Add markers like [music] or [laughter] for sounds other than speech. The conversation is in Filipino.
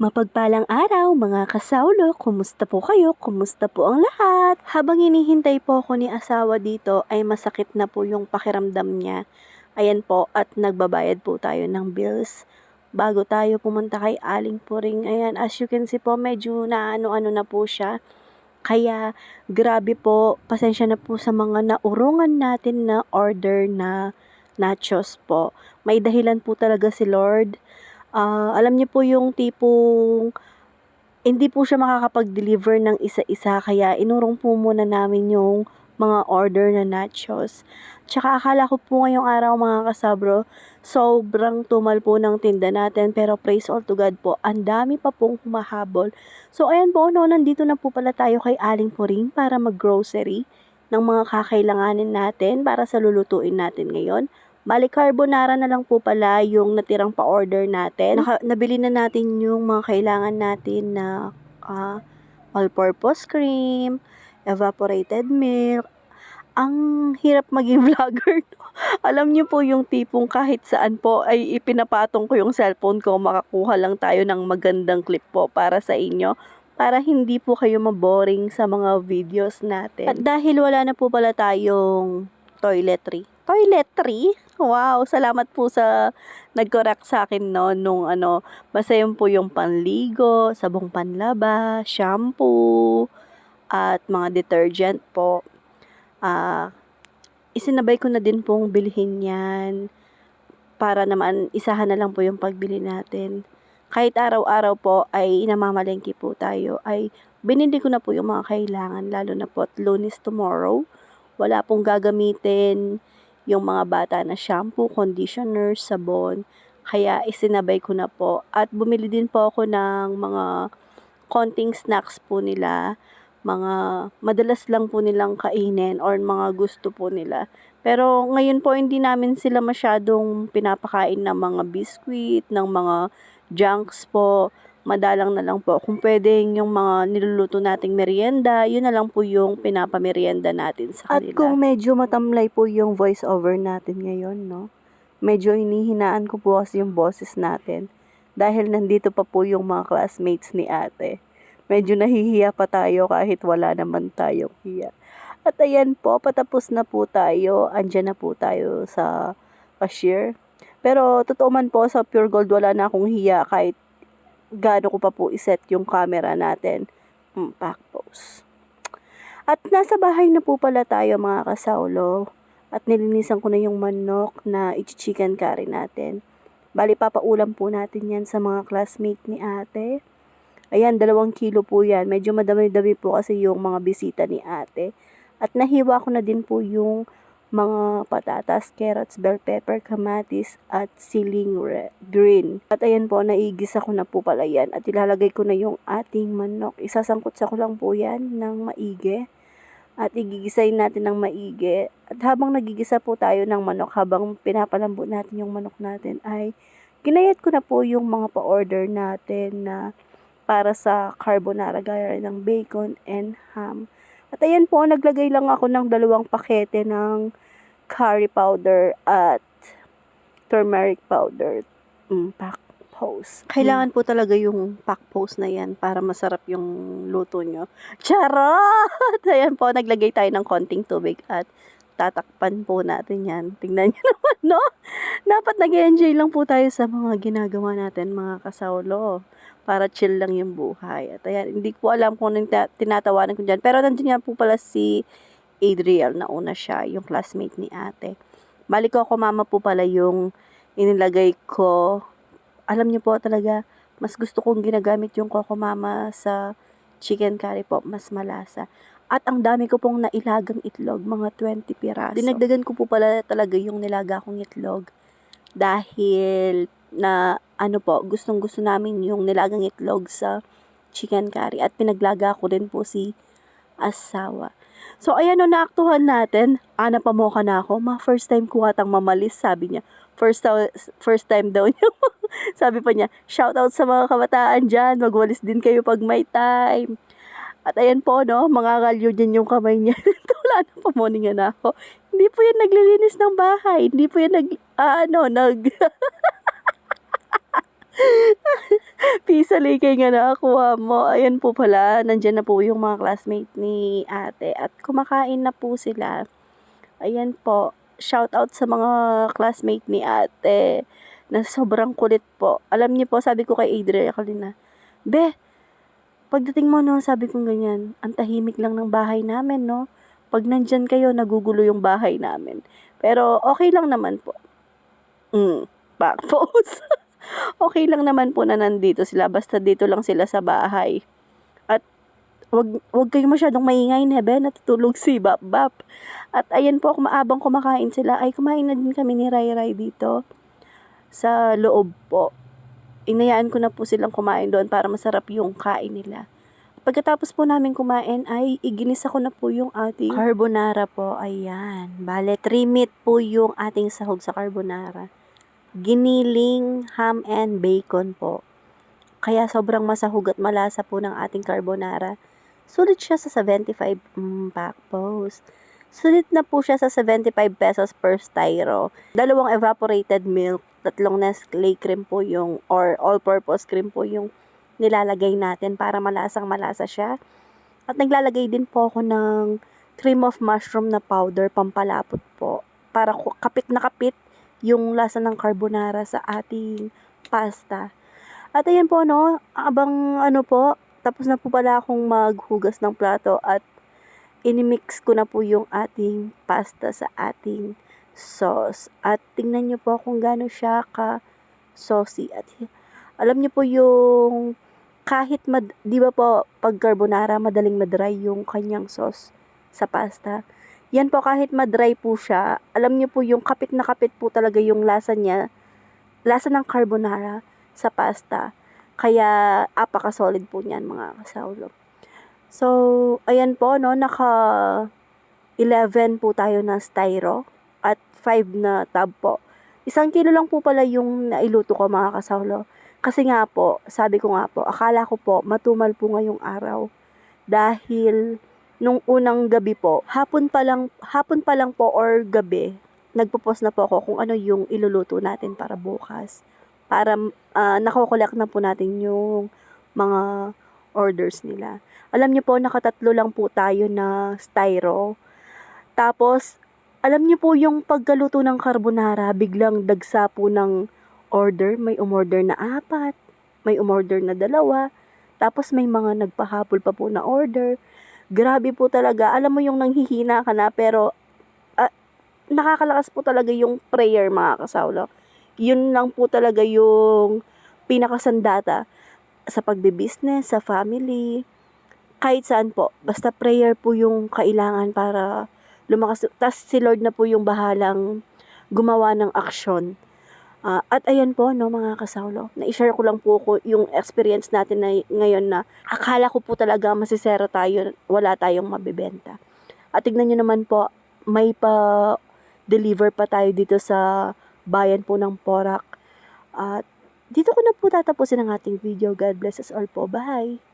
Mapagpalang araw mga kasaulo, kumusta po kayo? Kumusta po ang lahat? Habang hinihintay po ako ni asawa dito ay masakit na po yung pakiramdam niya. Ayan po at nagbabayad po tayo ng bills. Bago tayo pumunta kay Aling Puring, ayan as you can see po medyo na ano-ano na po siya. Kaya grabe po, pasensya na po sa mga naurungan natin na order na nachos po. May dahilan po talaga si Lord Ah, alam niyo po yung tipong hindi po siya makakapag-deliver ng isa-isa kaya inurong po muna namin yung mga order na nachos. Tsaka akala ko po ngayong araw mga kasabro, sobrang tumal po ng tinda natin pero praise all to God po, ang dami pa pong humahabol. So ayan po, no, nandito na po pala tayo kay Aling Puring para mag-grocery ng mga kakailanganin natin para sa lulutuin natin ngayon. Bali, carbonara na lang po pala yung natirang pa-order natin. Naka, nabili na natin yung mga kailangan natin na ah, all-purpose cream, evaporated milk. Ang hirap maging [laughs] vlogger. Alam niyo po yung tipong kahit saan po ay ipinapatong ko yung cellphone ko, makakuha lang tayo ng magandang clip po para sa inyo para hindi po kayo maboring sa mga videos natin. At dahil wala na po pala tayong toiletry. Toiletry? Wow, salamat po sa nag-correct sa akin no nung ano, basta yun po yung panligo, sabong panlaba, shampoo, at mga detergent po. Ah, isinabay ko na din pong bilhin yan para naman isahan na lang po yung pagbili natin. Kahit araw-araw po ay namamalengke po tayo, ay binili ko na po yung mga kailangan, lalo na po at lunes tomorrow. Wala pong gagamitin yung mga bata na shampoo, conditioner, sabon. Kaya isinabay ko na po. At bumili din po ako ng mga konting snacks po nila. Mga madalas lang po nilang kainin or mga gusto po nila. Pero ngayon po hindi namin sila masyadong pinapakain ng mga biscuit, ng mga junks po madalang na lang po. Kung pwedeng yung mga niluluto nating merienda, yun na lang po yung pinapamerienda natin sa kanila. At kung medyo matamlay po yung voice over natin ngayon, no? Medyo inihinaan ko po kasi yung boses natin. Dahil nandito pa po yung mga classmates ni ate. Medyo nahihiya pa tayo kahit wala naman tayong hiya. At ayan po, patapos na po tayo. Andyan na po tayo sa cashier. Pero totoo man po sa Pure Gold wala na akong hiya kahit gaano ko pa po iset yung camera natin. Mm, back pose. At nasa bahay na po pala tayo mga kasaulo. At nilinisan ko na yung manok na ichi-chicken curry natin. Bali, papaulam po natin yan sa mga classmate ni ate. Ayan, dalawang kilo po yan. Medyo madami-dami po kasi yung mga bisita ni ate. At nahiwa ko na din po yung mga patatas, carrots, bell pepper, kamatis, at siling green. At ayan po, naigisa ko na po pala yan. At ilalagay ko na yung ating manok. Isasangkot sa ko lang po yan ng maigi. At igigisayin natin ng maigi. At habang nagigisa po tayo ng manok, habang pinapalambot natin yung manok natin, ay ginayat ko na po yung mga pa-order natin na para sa carbonara gaya ng bacon and ham. At ayan po, naglagay lang ako ng dalawang pakete ng curry powder at turmeric powder. Mm, pack pose. Kailangan po talaga yung pack pose na yan para masarap yung luto nyo. Charot! [laughs] Ayan po, naglagay tayo ng konting tubig at tatakpan po natin yan. Tingnan nyo [laughs] naman, no? Dapat nag-enjoy lang po tayo sa mga ginagawa natin, mga kasaulo para chill lang yung buhay. At ayan, hindi ko alam kung anong tinatawanan ko dyan. Pero nandiyan nga po pala si Adriel, na una siya, yung classmate ni ate. Balik ko ako mama po pala yung inilagay ko. Alam niyo po talaga, mas gusto kong ginagamit yung Coco Mama sa chicken curry po, mas malasa. At ang dami ko pong nailagang itlog, mga 20 piraso. Dinagdagan ko po pala talaga yung nilaga kong itlog dahil na ano po, gustong gusto namin yung nilagang itlog sa chicken curry at pinaglaga ko din po si asawa. So, ayan o, naaktuhan natin. Ana pa mo ka na ako. Ma, first time ko atang mamalis, sabi niya. First, first time daw niya. [laughs] sabi pa niya, shout out sa mga kabataan dyan. Magwalis din kayo pag may time. At ayan po, no, mga kalyo din yung kamay niya. [laughs] Wala na pa morning na ako. Hindi po yan naglilinis ng bahay. Hindi po yan nag, ah, ano, nag, [laughs] Pisa Likay nga nakakuha mo. Ayan po pala, nandyan na po yung mga classmate ni ate at kumakain na po sila. Ayan po, shout out sa mga classmate ni ate na sobrang kulit po. Alam niyo po, sabi ko kay Adria kanina, Be, pagdating mo no, sabi ko ganyan, ang tahimik lang ng bahay namin, no? Pag nandyan kayo, nagugulo yung bahay namin. Pero okay lang naman po. Mm, back pose. [laughs] okay lang naman po na nandito sila, basta dito lang sila sa bahay. At wag, wag kayo masyadong maingay, Nebe, natutulog si Bap Bap. At ayan po, kumaabang kumakain sila, ay kumain na din kami ni Rai Rai dito sa loob po. Inayaan ko na po silang kumain doon para masarap yung kain nila. Pagkatapos po namin kumain ay iginisa ko na po yung ating carbonara po. Ayan. Bale, 3 meat po yung ating sahog sa carbonara. Giniling ham and bacon po. Kaya sobrang masahog at malasa po ng ating carbonara. Sulit siya sa 75 mm, pack post. Sulit na po siya sa 75 pesos per styro. Dalawang evaporated milk, tatlong Nestle cream po yung, or all-purpose cream po yung nilalagay natin para malasang malasa siya. At naglalagay din po ako ng cream of mushroom na powder pampalapot po. Para kapit na kapit yung lasa ng carbonara sa ating pasta. At ayan po no, abang ano po, tapos na po pala akong maghugas ng plato at inimix ko na po yung ating pasta sa ating sauce. At tingnan nyo po kung gaano siya ka saucy. At alam nyo po yung kahit mad, di ba po pag carbonara madaling madry yung kanyang sauce sa pasta. Yan po kahit madry po siya, alam niyo po yung kapit na kapit po talaga yung lasa niya, lasa ng carbonara sa pasta. Kaya apaka-solid po niyan mga kasaulo. So, ayan po no, naka 11 po tayo na styro 5 na tab po. Isang kilo lang po pala yung nailuto ko mga kasaulo. Kasi nga po, sabi ko nga po, akala ko po matumal po ngayong araw. Dahil nung unang gabi po, hapon pa lang, hapon pa lang po or gabi, nagpo-post na po ako kung ano yung iluluto natin para bukas. Para uh, nakokolek na po natin yung mga orders nila. Alam niyo po, nakatatlo lang po tayo na styro. Tapos, alam niyo po yung pagkaluto ng carbonara, biglang dagsa po ng order. May umorder na apat, may umorder na dalawa, tapos may mga nagpahabol pa po na order. Grabe po talaga. Alam mo yung nanghihina ka na, pero uh, nakakalakas po talaga yung prayer mga kasawlo. Yun lang po talaga yung pinakasandata sa pagbe-business, sa family, kahit saan po. Basta prayer po yung kailangan para lumakas. Tapos si Lord na po yung bahalang gumawa ng aksyon. Uh, at ayan po, no, mga kasawlo, na-share ko lang po ko yung experience natin na ngayon na akala ko po talaga masisero tayo, wala tayong mabibenta. At tignan nyo naman po, may pa deliver pa tayo dito sa bayan po ng Porac. At dito ko na po tatapusin ang ating video. God bless us all po. Bye!